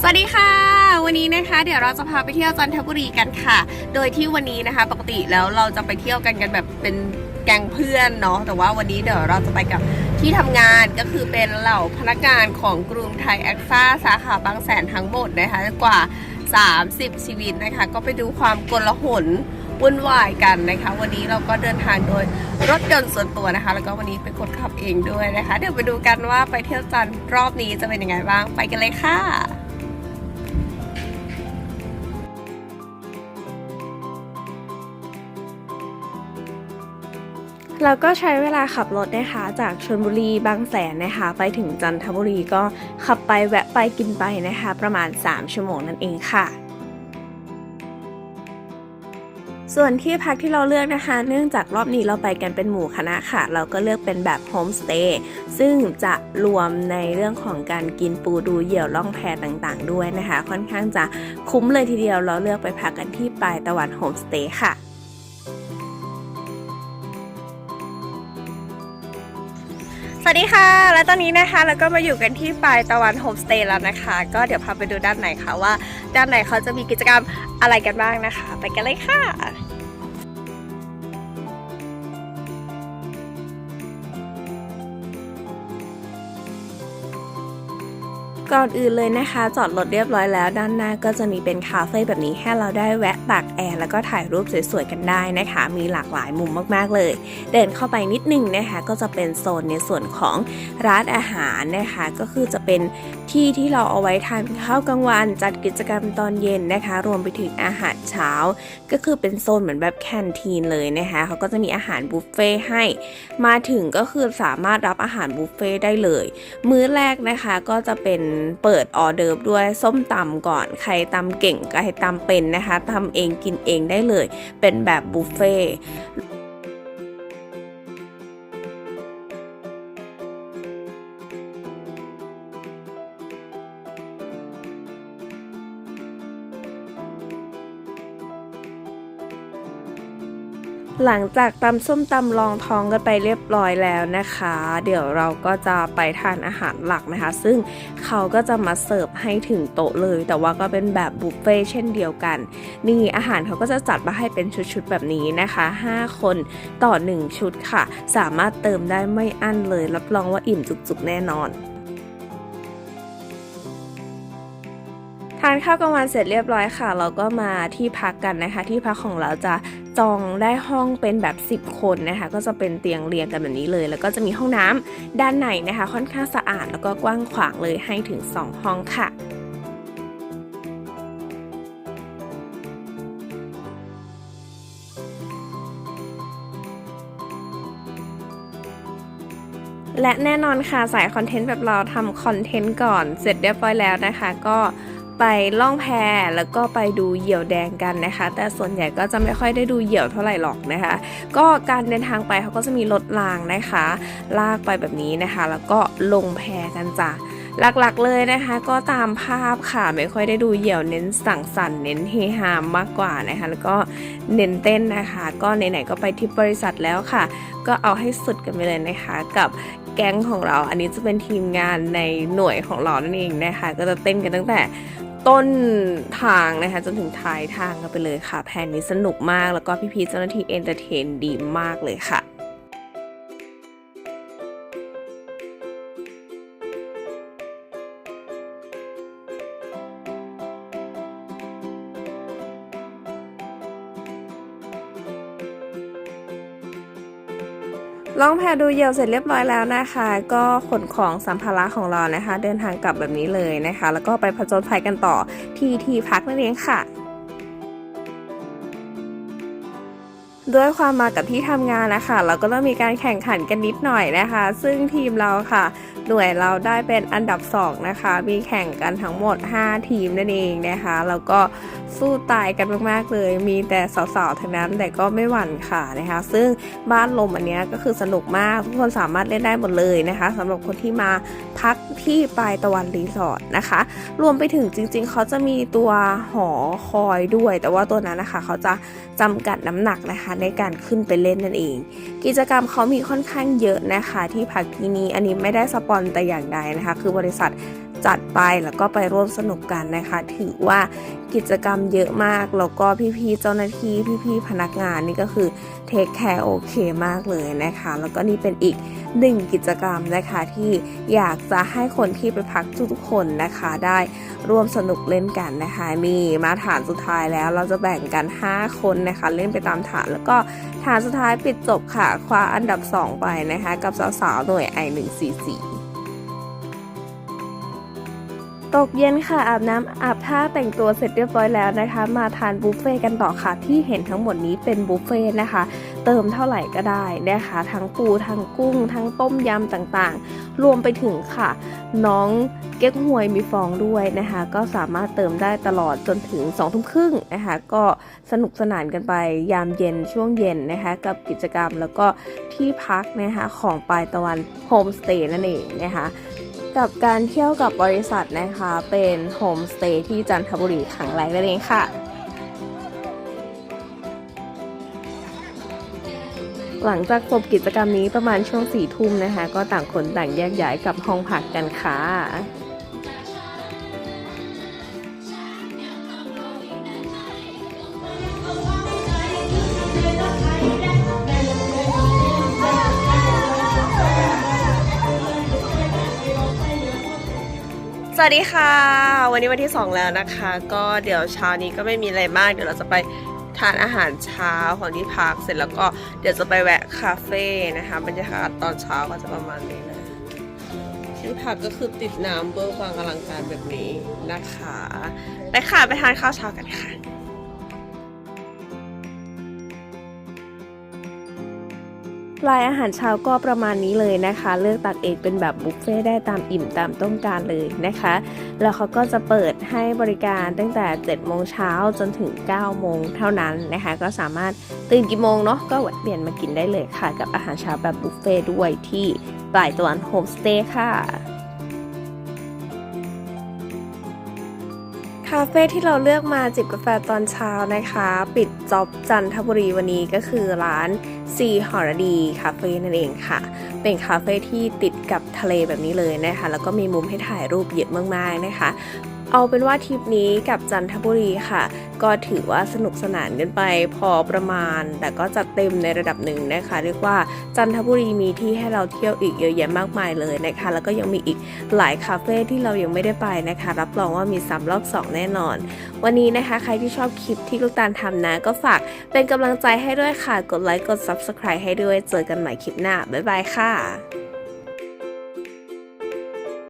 สวัสดีค่ะ วันนี้นะคะเดี๋ยวเราจะพาไปเที่ยวจันทบุรีกันค่ะ โดยที่วันนี้นะคะ ปกติแล้วเราจะไปเที่ยวกันกันแบบเป็นแก๊งเพื่อนเนาะแต่ว่าวันนี้เดี๋ยวเราจะไปกับที่ทำงานก็คือเป็นเหล่าพนักงานของกรุงไทยแอคซ่าสาขาบางแสนทั้งหมดนะคะกว่า 30 ชีวิตนะคะ ก็ไปดูความกลหนวุ่นวายกันนะคะ วันนี้เราก็เดินทางโดยรถยนต์ส่วนตัวนะคะ แล้วก็วันนี้เป็นคนขับเองด้วยนะคะ เดี๋ยวไปดูกันว่าไปเที่ยวจันทร์รอบนี้จะเป็นยังไงบ้างไปกันเลยค่ะ เราก็ใช้เวลาขับรถนะคะจากชลบุรีบางแสนนะคะ ไปถึงจันทบุรีก็ขับไปแวะไปกินไปนะคะ ประมาณ 3 ชั่วโมงนั่นเองค่ะ ส่วนที่พักที่เราเลือกนะคะ เนื่องจากรอบนี้เราไปกันเป็นหมู่คณะค่ะ เราก็เลือกเป็นแบบโฮมสเตย์ซึ่งจะรวมในเรื่องของการกินปูดูเหยี่ยวล่องแพต่างๆ ด้วยนะคะ ค่อนข้างจะคุ้มเลยทีเดียวเราเลือกไปพักกันที่ปลายตะวันโฮมสเตย์ค่ะ วัสดีค่ะ และตอนนี้นะคะเราก็มาอยู่กันที่ปลายตะวันโฮมสเตย์แล้วนะคะ ก็เดี๋ยวพาไปดูด้านไหนค่ะว่า ด้านไหนเขาจะมีกิจกรรมอะไรกันบ้างนะคะ ไปกันเลยค่ะ ก่อนอื่นเลยนะคะ จอดรถเรียบร้อยแล้วด้านหน้าก็จะมีเป็นคาเฟ่แบบนี้ให้เราได้แวะตากแอร์แล้วก็ถ่ายรูปสวยๆกันได้นะคะ มีหลากหลายมุมมากๆเลย เดินเข้าไปนิดนึงนะคะ ก็จะเป็นโซนในส่วนของร้านอาหารนะคะ ก็คือจะเป็นที่ที่เราเอาไว้ทานข้าวกลางวัน จัดกิจกรรมตอนเย็นนะคะ รวมไปถึงอาหารเช้า ก็คือเป็นโซนเหมือนแบบแคนทีนเลยนะคะเขาก็จะมีอาหารบุฟเฟ่ให้ มาถึงก็คือสามารถรับอาหารบุฟเฟ่ได้เลย มื้อแรกนะคะก็จะเป็นเปิดออเดิร์ฟด้วยส้มตำก่อนใครตำเก่งใครตำเป็นนะคะทำเองกินเองได้เลย เป็นแบบบุฟเฟ่ หลังจากตำส้มตำลองท้องกันไปเรียบร้อยแล้วนะคะ เดี๋ยวเราก็จะไปทานอาหารหลักนะคะ ซึ่งเขาก็จะมาเสิร์ฟให้ถึงโต๊ะเลย แต่ว่าก็เป็นแบบบุฟเฟ่เช่นเดียวกัน นี่อาหารเขาก็จะจัดมาให้เป็นชุดๆแบบนี้นะคะ 5 คนต่อ 1 ชุดค่ะ สามารถเติมได้ไม่อั้นเลย รับรองว่าอิ่มจุกๆแน่นอนทานข้าวกลางวันเสร็จเรียบร้อยค่ะ เราก็มาที่พักกันนะคะ ที่พักของเราจะ จองได้ห้องเป็นแบบ 10 คนนะคะ ก็จะเป็นเตียงเรียงกันแบบนี้เลย แล้วก็จะมีห้องน้ำด้านในนะคะ ค่อนข้างสะอาดแล้วก็กว้างขวางเลยให้ถึง 2 ห้องค่ะและแน่นอนค่ะสายคอนเทนต์แบบเราทำคอนเทนต์ก่อนเสร็จเรียบร้อยแล้วนะคะ ก็ ไปล่องแพแล้วก็ไปดูเหยี่ยวแดงกันนะคะ แต่ส่วนใหญ่ก็จะไม่ค่อยได้ดูเหยี่ยวเท่าไหร่หรอกนะคะ ก็การเดินทางไปเขาก็จะมีรถรางนะคะ ลากไปแบบนี้นะคะ แล้วก็ลงแพกันจ้ะหลักๆเลยนะคะก็ตามภาพค่ะไม่ค่อยได้ดูเหยี่ยวเน้นสั่งสรรค์เน้นเฮฮามมากกว่านะคะ แล้วก็เน้นเต้นนะคะ ก็ไหนๆก็ไปที่บริษัทแล้วค่ะ ก็เอาให้สุดกันไปเลยนะคะ กับแก๊งของเรา อันนี้จะเป็นทีมงานในหน่วยของเรานั่นเองนะคะ ก็จะเต้นกันตั้งแต่ ต้นทางนะคะจนถึงท้ายทางกันไปเลยค่ะ แผนนี้สนุกมากแล้วก็พี่ๆเจ้าหน้าที่เอนเตอร์เทนดีมากเลยค่ะ ล่องแพดูเหยี่ยวเสร็จเรียบร้อยแล้วนะคะ ก็ขนของสัมภาระของเรานะคะ เดินทางกลับแบบนี้เลยนะคะ แล้วก็ไปผจญภัยกันต่อที่ที่พักนั่นเองค่ะ ด้วยความมากับที่ทำงานนะคะ เราก็ต้องมีการแข่งขันกันนิดหน่อยนะคะ ซึ่งทีมเราค่ะ หน่วยเราได้เป็นอันดับ 2 นะคะ มีแข่งกันทั้งหมด 5 ทีมนั่นเองนะคะแล้วก็สู้ตายกันมากๆเลย มีแต่สาวๆทั้งนั้นแต่ก็ไม่หวั่นค่ะนะคะ ซึ่งบ้านลมอันนี้ก็คือสนุกมากทุกคนสามารถเล่นได้หมดเลยนะคะสำหรับคนที่มาพักที่ปลายตะวันรีสอร์ทนะคะ รวมไปถึงจริง ๆ เขาจะมีตัวหอคอยด้วย แต่ว่าตัวนั้นนะคะ เขาจะจำกัดน้ำหนักนะคะในการขึ้นไปเล่นนั่นเอง กิจกรรมเขามีค่อนข้างเยอะนะคะ ที่พักที่นี้อันนี้ไม่ได้สปอนแต่อย่างใดนะคะ คือบริษัท จัดไปแล้วก็ไปร่วมสนุกกันนะคะ ถือว่ากิจกรรมเยอะมาก แล้วก็พี่ๆเจ้าหน้าที่พี่ๆพนักงานนี่ก็คือเทคแคร์โอเคมากเลยนะคะ แล้วก็นี่เป็นอีกหนึ่งกิจกรรมนะคะที่อยากจะให้คนที่ไปพักทุกๆคนนะคะได้ร่วมสนุกเล่นกันนะคะนี่มาฐานสุดท้ายแล้วเราจะแบ่งกัน 5 คนนะคะ เล่นไปตามฐานแล้วก็ฐานสุดท้ายปิดจบค่ะคว้าอันดับ 2 ไปนะคะ กับสาวๆหน่วย I144 ตกเย็นค่ะอาบน้ำอาบท่าแต่งตัวเสร็จเรียบร้อยแล้วนะคะ มาทานบุฟเฟ่ต์กันต่อค่ะ ที่เห็นทั้งหมดนี้เป็นบุฟเฟ่ต์นะคะ เติมเท่าไหร่ก็ได้นะคะ ทั้งปูทั้งกุ้ง ทั้งต้มยำต่างๆ รวมไปถึงค่ะ น้องเก๊กฮวยมีฟองด้วยนะคะ ก็สามารถเติมได้ตลอดจนถึง2องทุ่มครึ่งนะคะก็สนุกสนานกันไปยามเย็นช่วงเย็นนะคะ กับกิจกรรมแล้วก็ที่พักนะคะของปลายตะวันโฮมสเตย์นั่นเองนะคะ กับการเที่ยวกับบริษัทนะคะ เป็นโฮมสเตย์ที่จันทบุรีครั้งแรกนั่นเองค่ะ หลังจากจบกิจกรรมนี้ประมาณช่วงสี่ทุ่มนะคะ ก็ต่างคนต่างแยกย้ายกลับห้องพักกันค่ะ สวัสดีค่ะ วันนี้วันที่ 2 แล้วนะคะ ก็เดี๋ยวเช้านี้ก็ไม่มีอะไรมาก เดี๋ยวเราจะไปทานอาหารเช้าของที่พักเสร็จแล้วก็เดี๋ยวจะไปแวะคาเฟ่นะคะบรรยากาศตอนเช้าก็จะประมาณนี้นะที่พักก็คือติดน้ำเบอร์ฟังอลังการแบบนี้นะคะ ไปค่ะไปทานข้าวเช้ากันค่ะ รายอาหารเช้าก็ประมาณนี้เลยนะคะ เลือกตักเองเป็นแบบบุฟเฟ่ต์ได้ตามอิ่มตามต้องการเลยนะคะ แล้วเขาก็จะเปิดให้บริการตั้งแต่7โมงเช้าจนถึง9โมงเท่านั้นนะคะ ก็สามารถตื่นกี่โมงเนาะก็แวะเปลี่ยนมากินได้เลยค่ะ กับอาหารเช้าแบบบุฟเฟ่ต์ด้วยที่ปลายตะวันโฮมสเตย์ค่ะคาเฟ่ที่เราเลือกมาจิบกาแฟตอนเช้านะคะ ปิดจ็อบจันทบุรีวันนี้ก็คือร้าน ซีหอรดีคาเฟ่นั่นเองค่ะ เป็นคาเฟ่ที่ติดกับทะเลแบบนี้เลยนะคะ แล้วก็มีมุมให้ถ่ายรูปเยอะมากๆนะคะ เอาเป็นว่าทริปนี้กับจันทบุรีค่ะ ก็ถือว่าสนุกสนานกันไปพอประมาณ แต่ก็จัดเต็มในระดับหนึ่งนะคะ เรียกว่าจันทบุรีมีที่ให้เราเที่ยวอีกเยอะแยะมากมายเลยนะคะ แล้วก็ยังมีอีกหลายคาเฟ่ที่เรายังไม่ได้ไปนะคะ รับรองว่ามีซ้ำรอบสองแน่นอน วันนี้นะคะใครที่ชอบคลิปที่ลูกตาลทำนะ ก็ฝากเป็นกำลังใจให้ด้วยค่ะ กดไลค์กด Subscribe ให้ด้วย เจอกันใหม่คลิปหน้า บ๊ายบายค่ะ